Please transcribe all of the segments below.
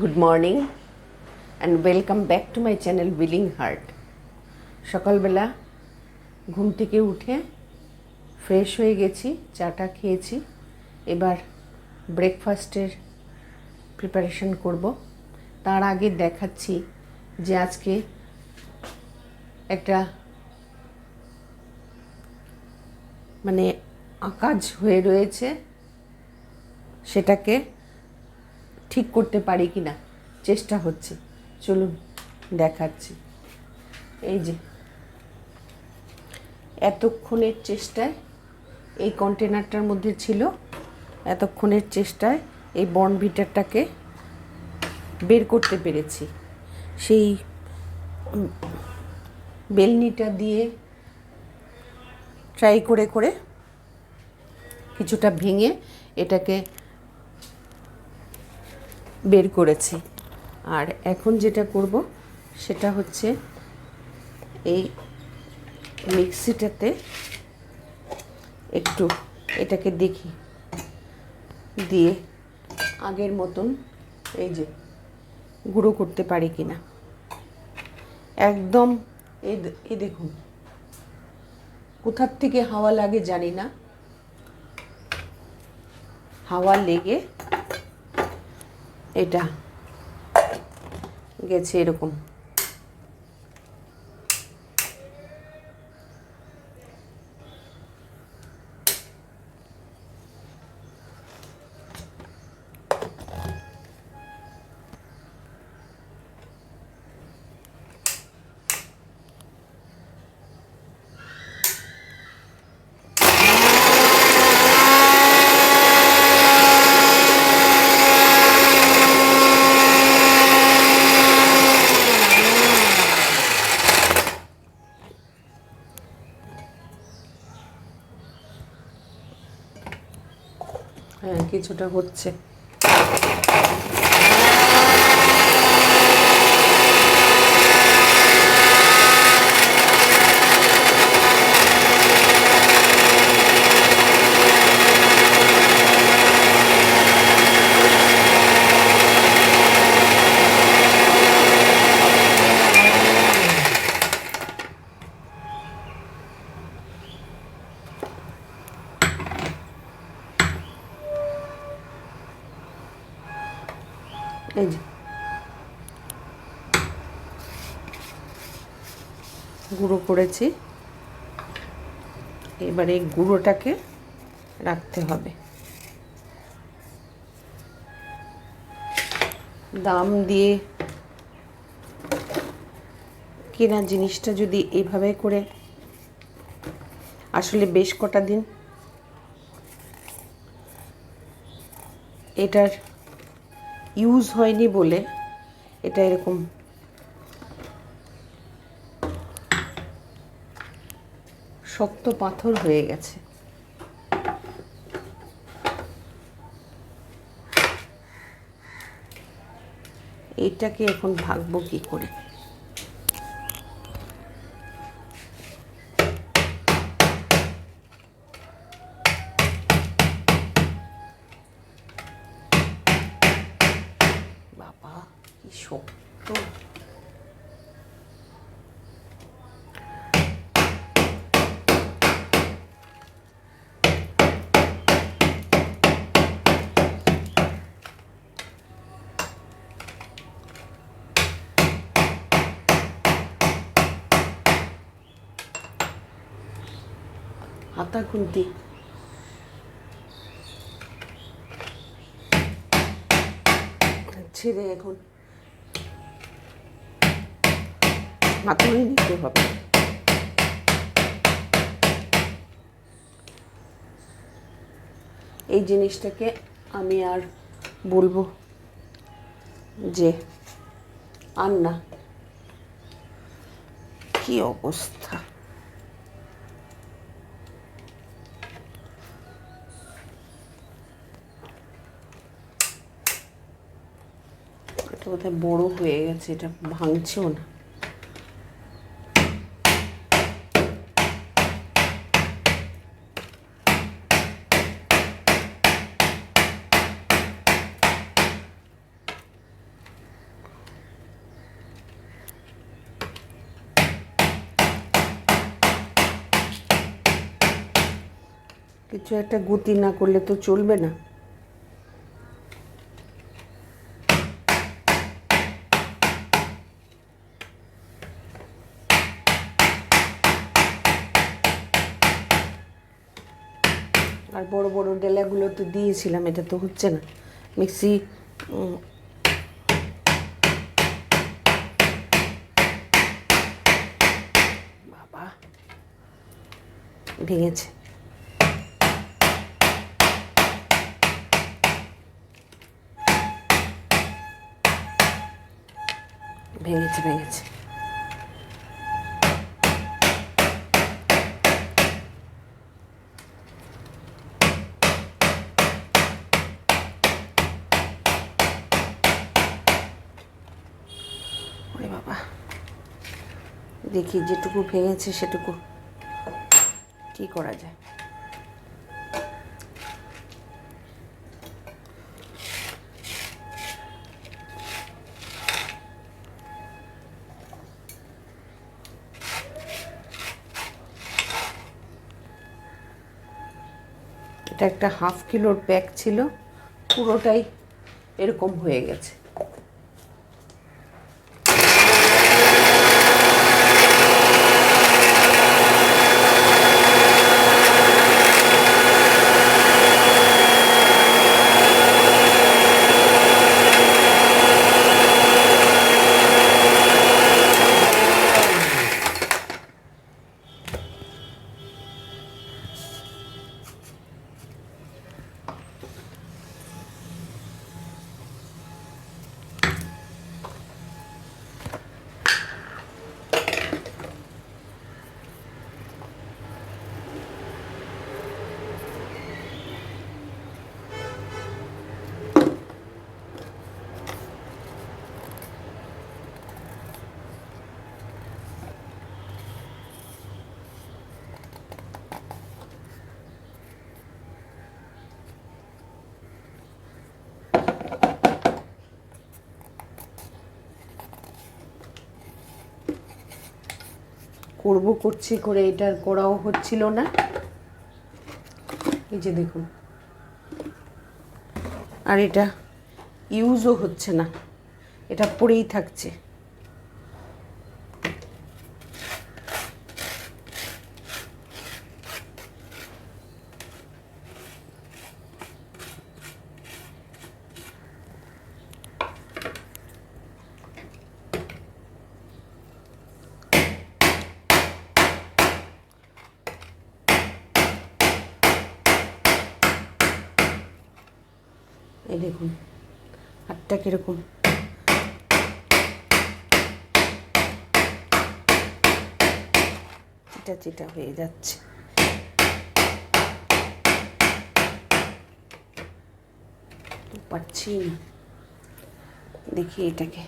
Good morning and welcome back to my channel willing heart সকালবেলা ঘুম থেকে উঠে ফ্রেশ হয়ে গেছি, চাটা খেয়েছি। এবার ব্রেকফাস্টের প্রিপারেশন করব। তার আগে দেখাচ্ছি যে আজকে একটা মানে আকাজ হয়ে রয়েছে, সেটাকে ঠিক করতে পারি কি না চেষ্টা হচ্ছে। চলুন, দেখাচ্ছি। এই যে। এতক্ষণের চেষ্টায় এই কন্টেনারটার মধ্যে ছিল, এতক্ষণের চেষ্টায় এই বনভিটারটাকে বের করতে পেরেছি। সেই বেলনিটা দিয়ে ট্রাই করে করে কিছুটা ভেঙে এটাকে বের করেছি। আর এখন যেটা করব, সেটা হচ্ছে এই মিক্সিটাতে একটু এটাকে দেখি। দিয়ে আগের মতন এই যে গুঁড়ো করতে পারি কিনা। একদম এই দেখুন। কোথার থেকে হাওয়া লাগে জানি না। হাওয়া লেগে এটা গেছে এরকম। কিছুটা হচ্ছে এই যে গুঁড়ো করেছি এবার এই গুঁড়োটাকে রাখতে হবে। দাম দিয়ে কেনা জিনিসটা যদি এইভাবে করে আসলে বেশ কটা দিন এটার ইউজ হয়নি বলে এটা এরকম শক্ত পাথর হয়ে গেছে। এটাকে এখন ভাগবো কি করে বাবা কি শক্ত হাতা খুন্তি। ছেড়ে এখন। হাতুড়ি নিতে হবে। এই জিনিসটাকে আমি আর বলব যে আর না কি অবস্থা? একটা বোধহয় বড় হয়ে গেছে, এটা ভাঙছেও না। কিছু একটা গতি না করলে তো চলবে না। আর বড় বড় ডেলাগুলো তো দিয়েছিলাম, এটা তো হচ্ছে না। মিক্সি বাবা, ভেঙেছে। ভেঙেছে ভেঙেছে ওরে বাবা দেখি যেটুকু ভেঙেছে সেটুকু কি করা যায়? এটা একটা হাফ কিলোর প্যাক ছিল, পুরোটাই এরকম হয়ে গেছে। করব, করছি করে এটার করাও হচ্ছিল না। এই যে দেখুন। আর এটা ইউজও হচ্ছে না। এটা পড়েই থাকছে এই দেখুন হাতটা কীরকম? চিটা চিটা হয়ে যাচ্ছে। পাচ্ছি না। দেখি এটাকে।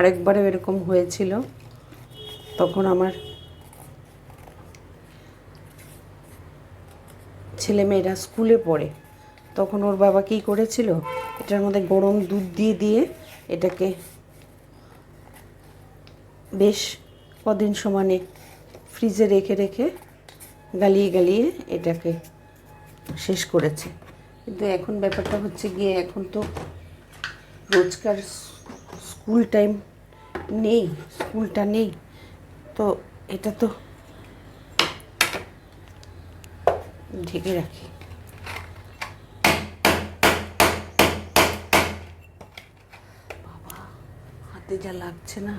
আরেকবারও এরকম হয়েছিল, তখন আমার ছেলেমেয়েরা স্কুলে পড়ে। তখন ওর বাবা কী করেছিল, এটার মধ্যে গরম দুধ দিয়ে দিয়ে এটাকে বেশ কদিন সমানে ফ্রিজে রেখে রেখে গালিয়ে গালিয়ে এটাকে শেষ করেছে। কিন্তু এখন ব্যাপারটা হচ্ছে গিয়ে এখন তো রোজকার স্কুল টাইম নেই, স্কুলটা নেই। তো এটা তো ঢেকে রাখি। বাবা, হাতে যা লাগছে না।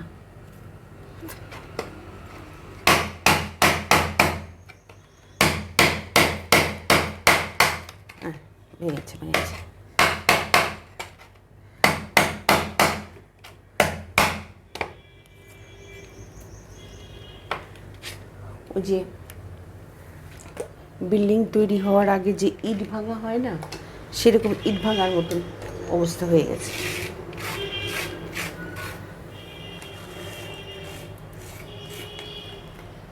হ্যাঁ ভেঙেছে ভেঙেছে। ওই যে বিল্ডিং তৈরি হওয়ার আগে যে ইট ভাঙা হয় না, সেরকম ইট ভাঙার মতন অবস্থা হয়ে গেছে।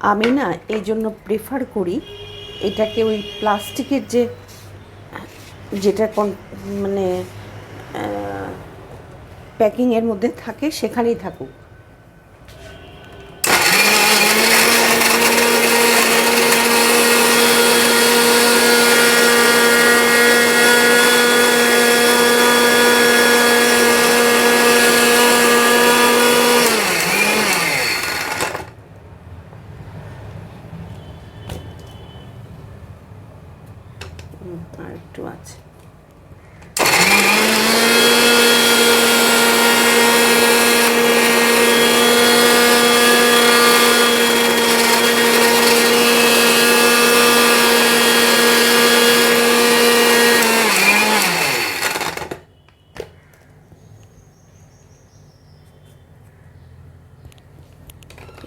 আমি না এই জন্য প্রেফার করি এটাকে ওই প্লাস্টিকের যে, যেটা কন- মানে প্যাকিংয়ের মধ্যে থাকে সেখানেই থাকুক হুম, আর একটু আছে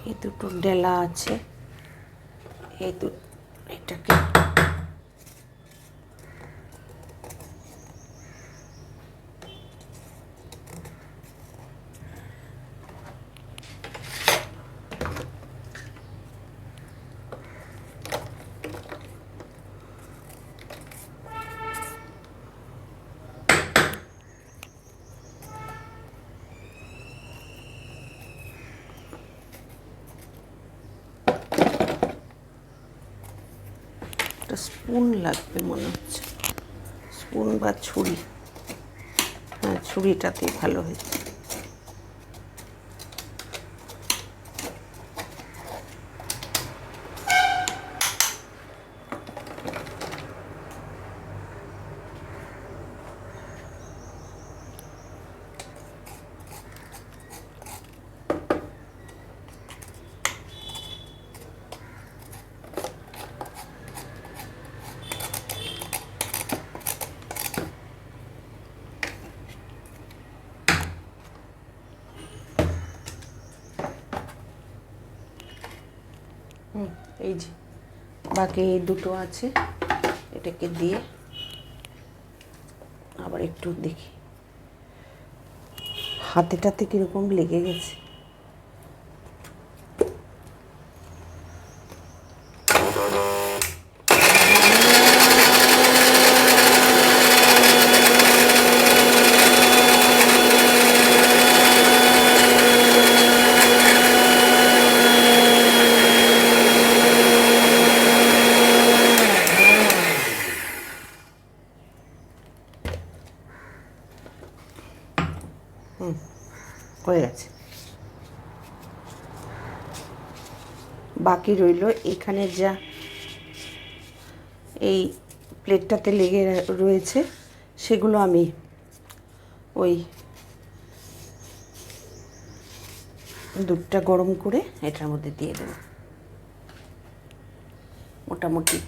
এই দুটো আছে এই দু এটাকে একটা স্পুন লাগবে মনে হচ্ছে। স্পুন বা ছুরি। হ্যাঁ ছুরিটাতেই ভালো হয়েছে হুম এই যে বাকি দুটো আছে। এটাকে দিয়ে আবার একটু দেখি। হাতেটাতে কীরকম লেগে গেছে। হয়ে গেছে বাকি রইল। এখানে যা এই প্লেটটাতে লেগে রয়েছে, সেগুলো আমি ওই দুধটা গরম করে এটার মধ্যে দিয়ে দেব। মোটামুটি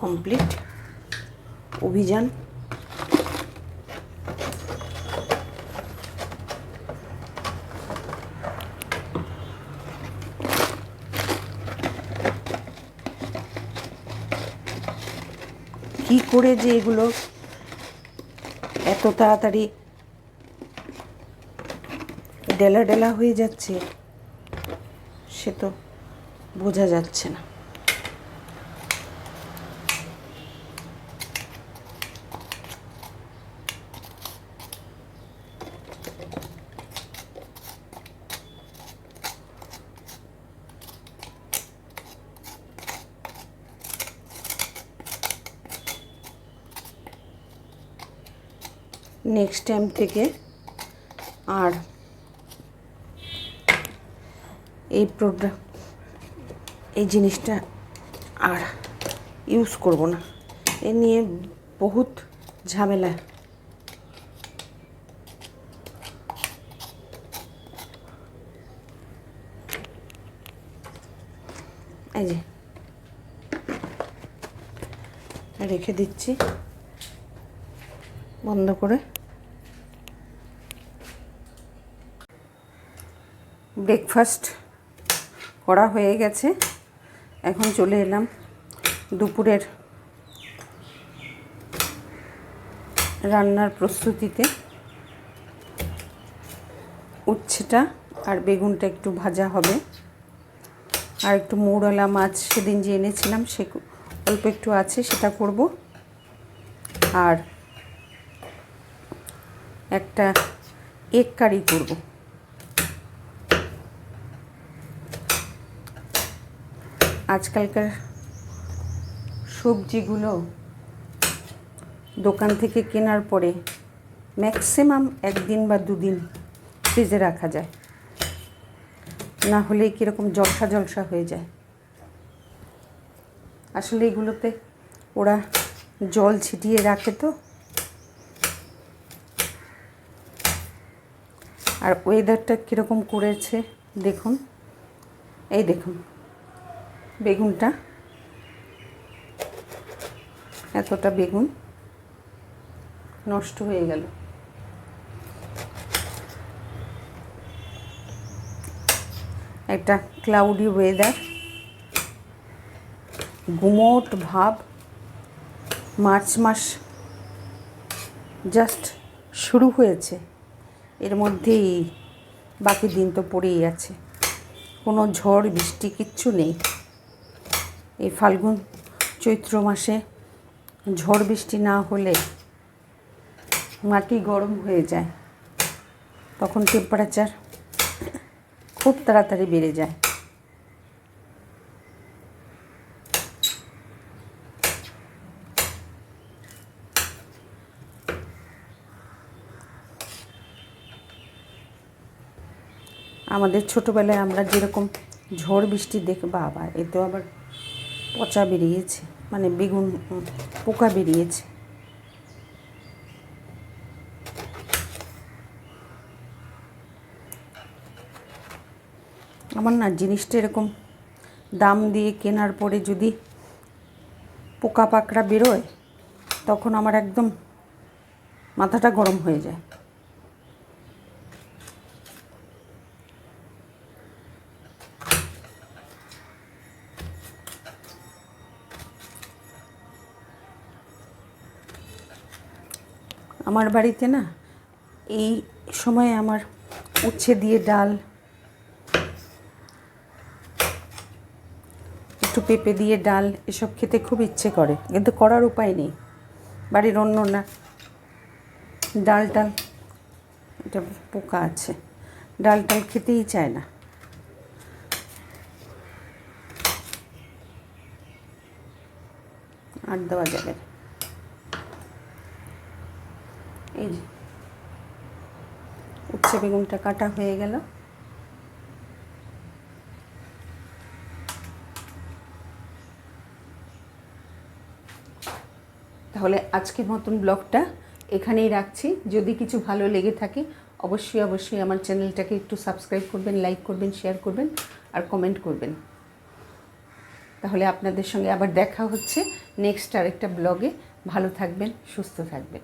কমপ্লিট। অভিযান করে যে এগুলো এত তাড়াতাড়ি ডেলা ডেলা হয়ে যাচ্ছে সে তো বোঝা যাচ্ছে না। টাইম থেকে আর এই প্রোডাক্ট এই জিনিসটা আর ইউজ করব না। এ নিয়ে বহুত ঝামেলা। এই যে, রেখে দিচ্ছি। বন্ধ করে। ব্রেকফাস্ট করা হয়ে গেছে। এখন চলে এলাম দুপুরের রান্নার প্রস্তুতিতে। উচ্ছেটা আর বেগুনটা একটু ভাজা হবে। আর একটু মৌরলা মাছ সেদিন যে এনেছিলাম সে অল্প একটু আছে, সেটা করব। আর একটা এগ কারি করব। আজকালকার সবজিগুলো দোকান থেকে কেনার পরে ম্যাক্সিমাম একদিন বা দুদিন ফ্রিজে রাখা যায়। না হলে কীরকম জলসা জলসা হয়ে যায়। আসলে এগুলোতে ওরা জল ছিটিয়ে রাখে তো। আর ওয়েদারটা কীরকম করেছে দেখুন। এই দেখুন। বেগুনটা। এতটা বেগুন নষ্ট হয়ে গেল। একটা ক্লাউডি ওয়েদার গুমোট ভাব, মার্চ মাস জাস্ট শুরু হয়েছে। এর মধ্যেই বাকি দিন তো পড়েই আছে। কোনো ঝড়, বৃষ্টি কিচ্ছু নেই। এই ফাল্গুন চৈত্র মাসে ঝড় বৃষ্টি না হলে মাটি গরম হয়ে যায়। তখন টেম্পারেচার খুব তাড়াতাড়ি বেড়ে যায়। আমাদের ছোটোবেলায় আমরা যেরকম ঝড় বৃষ্টি দেখে, বাবা এ তো আবার পচা বেরিয়েছে মানে বেগুন পোকা বেরিয়েছে। আমার না জিনিসটা এরকম দাম দিয়ে কেনার পরে যদি পোকা পাকড়া বেরোয়, তখন আমার একদম মাথাটা গরম হয়ে যায়। আমার বাড়িতে না, এই সময় আমার উচ্ছে দিয়ে ডাল, একটু পেঁপে দিয়ে ডাল, এসব খেতে খুব ইচ্ছে করে, কিন্তু করার উপায় নেই। বাড়ির অন্য না। ডাল টাল, এটা পোকা আছে। ডাল টাল খেতেই চায় না। আর দেওয়া যাবে না। এই যে। উচ্ছে বেগুনটা কাটা হয়ে গেল। তাহলে আজকের মতন ব্লগটা এখানেই রাখছি। যদি কিছু ভালো লেগে থাকে, অবশ্যই অবশ্যই আমার চ্যানেলটাকে একটু সাবস্ক্রাইব করবেন লাইক করবেন শেয়ার করবেন আর কমেন্ট করবেন। তাহলে আপনাদের সঙ্গে আবার দেখা হচ্ছে নেক্সট আরেকটা ব্লগে। ভালো থাকবেন, সুস্থ থাকবেন।